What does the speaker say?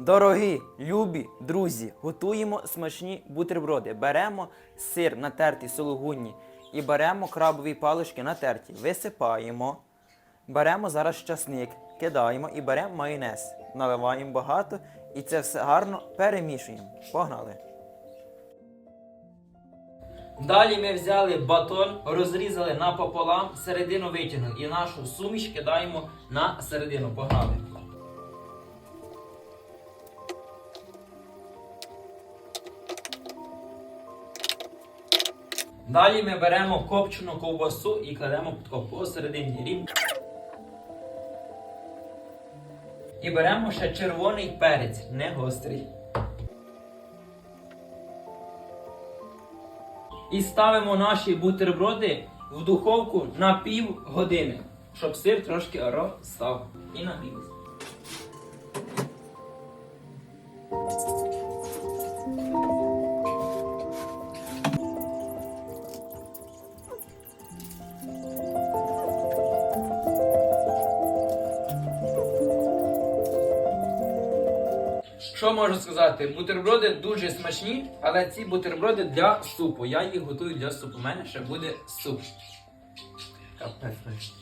Дорогі, любі друзі, готуємо смачні бутерброди. Беремо сир натертий сулугунні і беремо крабові палички натерті. Висипаємо. Беремо зараз часник, кидаємо і беремо майонез. Наливаємо багато і це все гарно перемішуємо. Погнали. Далі ми взяли батон, розрізали напополам, середину витягнули і нашу суміш кидаємо на середину. Погнали. Далі ми беремо копчену ковбасу і кладемо посередині рівно. І беремо ще червоний перець, не гострий. І ставимо наші бутерброди в духовку на пів години, щоб сир трошки розстав і нагрівся. Що можу сказати? Бутерброди дуже смачні, але ці бутерброди для супу. Я їх готую для супу. У мене ще буде суп. Капець.